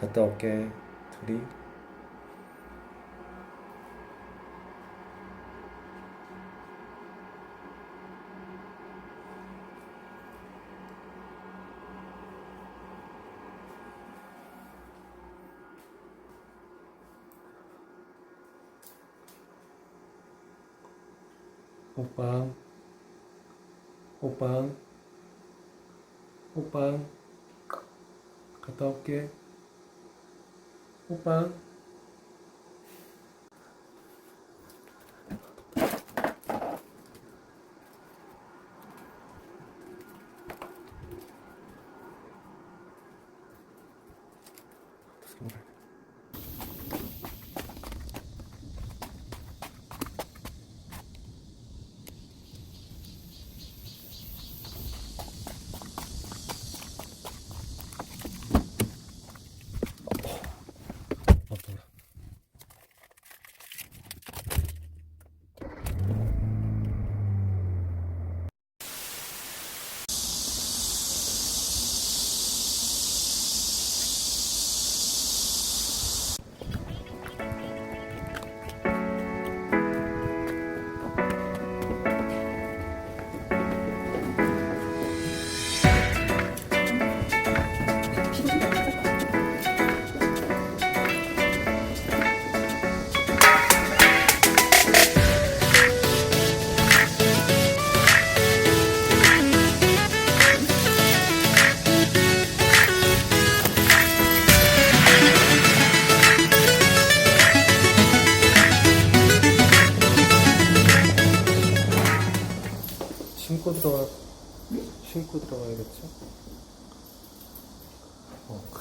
갔다 올게. 둘이. 오빠. 오빠. 오빠. 갔다 올게. 오빠. 아빠라.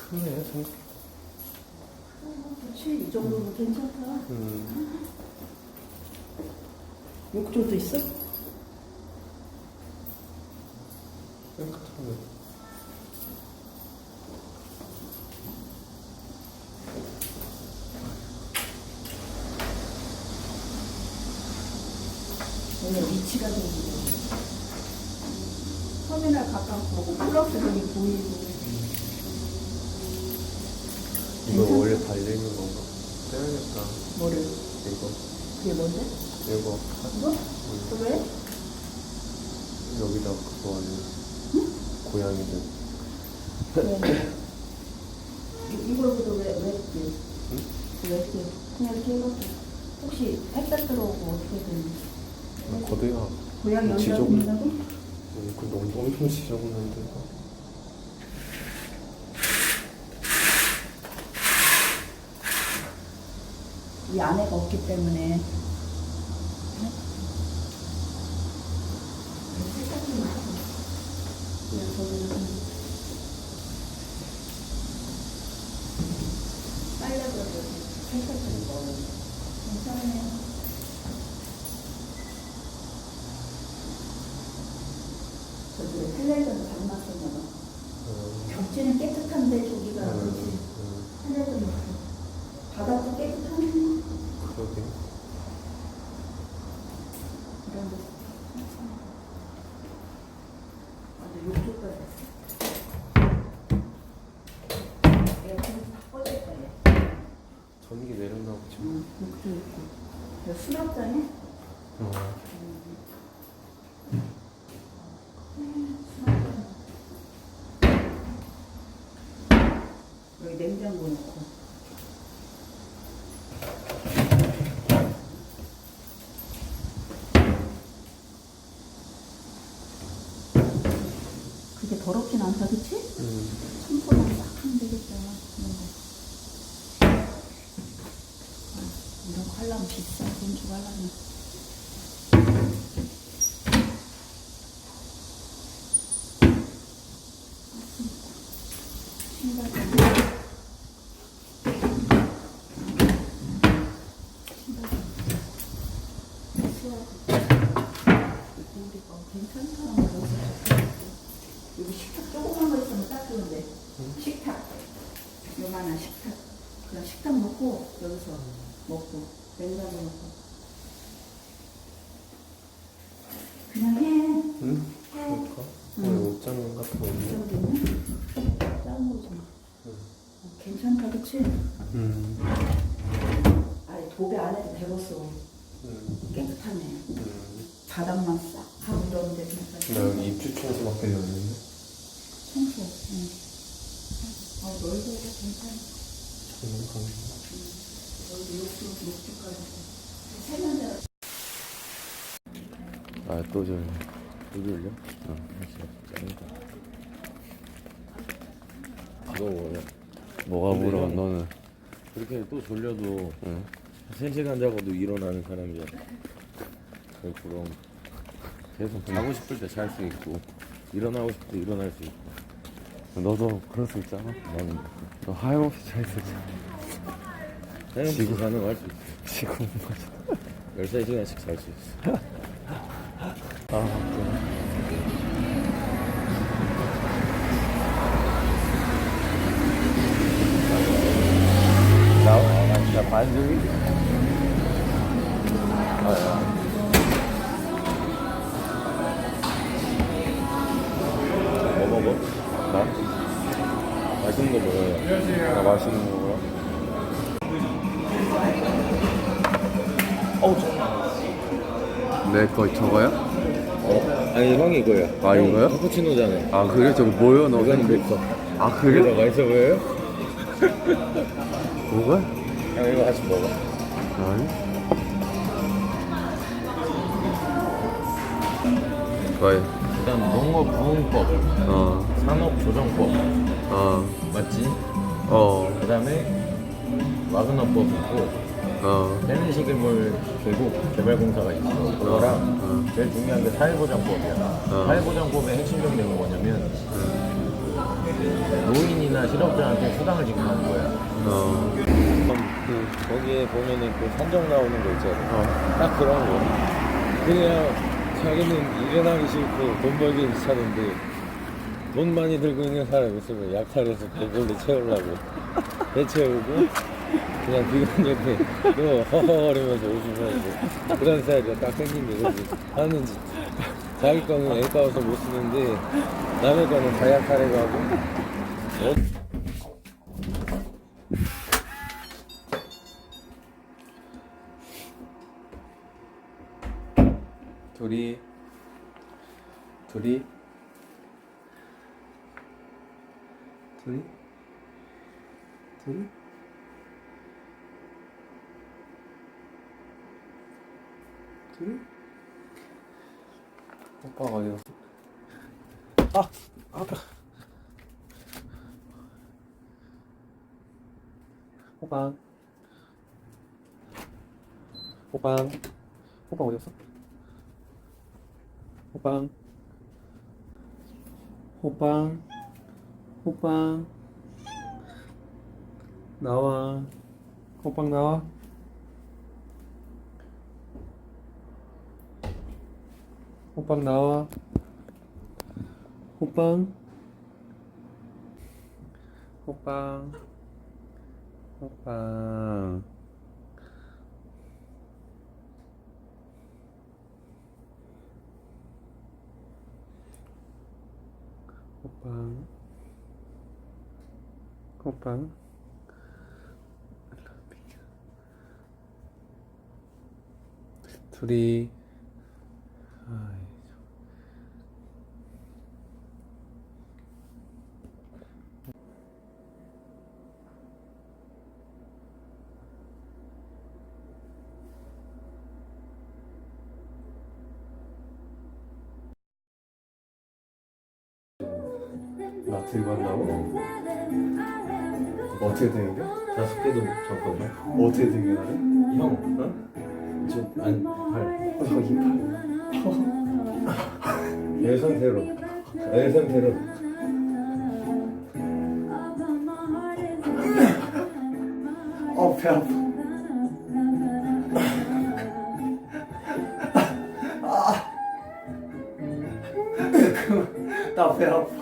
크네, 생각. 그렇지 이 정도면 괜찮다. 음, 욕조도 있어? 깨끗하네. 오늘 위치가 생기고 터미널 가깝고 플러스들이 보이고 달려 있는 건가? 떼야겠다. 뭐를 이거, 그게 뭔데? 이거. 이거? 그 왜? 여기다 그거 아니야? 고양이들. 왜? 이- 이걸보다 왜, 왜 이렇게? 응? 왜 이렇게? 그냥 이렇게 해갖고 혹시 햇볕 들어오고 어떻게든 아, 거대야. 고양이 연장 지저분. 된다고? 음, 그 너무 엄청 지저분한데. 이 안에가 없기 때문에. 괜찮네 저기 헬레전 담았었나 봐 음, 벽지는 깨끗한데 저기가 음, 그렇지 음, 헬레전 바닥도 깨끗하네 그러게. 이런 데 아주 욕조까지 에어컨 다 꺼질 거예요 전기 내렸나 보죠. 응, 욕조 있고 여기 수납장에 어, 수납장 여기 냉장고 넣고 그게 더럽진 않다 그치? 음, 청소만 싹 하면 되겠다. 아, 이런 거 하려면 비싸. 돈 주고 하려면. 신발장. 신발장. 수학. 괜찮다. 여기 식탁 조그만 거 있으면 딱 좋은데. 식탁. 요만한 식탁. 그냥 식탁 놓고 여기서 먹고 냉장고 놓고. 그냥 해. 응? 그럴까? 오늘 옷장난 같은 거 없네. 저기는 작은 거지 마. 응. 어, 괜찮다 좋지. 음. 아니 도배 안 해도 되겠어. 음. 깨끗하네. 음. 바닥만 싹 하고 이러는데 진짜. 나 여기 입주 청소 맡기려 했는데. 청소. 응. 아 너희도 이거 괜찮 아. 너무 감사. 여기. 아, 졸려? 어, 짱이다. 너 뭐야? 뭐가 물어, 형- 너는? 그렇게 또 졸려도 응. 3시간 자고도 일어나는 사람이잖아. 그래, 그럼. 계속 자고 싶을 때 잘 수 있고 일어나고 싶을 때 일어날 수 있고 너도 그럴 수 있잖아. 나는 너 하염없이 잘 쓰잖아. 사용시 가능할 수 있어. 지금 맞아. 13시간씩 잘 수 있어. 아, 그래. 나, 아, 나 진짜 반죽이? 내거 저거야? 어? 아니 형이 이거야. 아, 형 이거요? 카푸치노잖아. 아, 그래? 저거 뭐야, 너? 이건 밀커. 아, 이거 그래? 맛있어 보여요? 뭐가? 형 이거 같이 먹어. 아니. 왜? 일단 농업 부흥법, 어, 산업 조정법 어, 맞지? 어, 그 다음에 와그너법 있고 어, 헬렌시계물 계곡 개발공사가 있어. 그거랑 제일 중요한 게 사회보장법이야. 어. 사회보장법의 핵심 정책은 뭐냐면 노인이나 실업자한테 수당을 지급하는 거야. 어, 그 거기에 보면은 그 산정 나오는 거 있잖아. 어. 딱 그런 거. 그냥 자기는 일어나기 싫고 돈 벌기 귀찮은데 돈 많이 들고 있는 사람 있으면 약탈해서 배불리 채우려고 배 채우고 그냥 비건 옆에 또 허허거리면서 웃으면서 그런 스타일이야. 딱 생긴 게 그지? 하는 짓. 자기 거는 애까워서 못 쓰는데 남의 거는 다 약탈해가고. 어? 둘이 둘이 둘이 둘이 둘이 오빠가 어디 갔어? 아! 아파 호빵 호빵 호빵 어디 갔어? 호빵 호빵 호빵 나와. 호빵 나와 호빵 나와. 호빵. 호빵. 호빵. 호빵. 호빵. 둘이 나 들고 한다고? 어떻게 되는 게? 다섯 개도 적거든요 어떻게 되게 나를? 형, 어? 저, 아니, 팔. 어, 이팔 내 상태로. 내 상태로. 어, 배 아파. 아. 나 배 아파.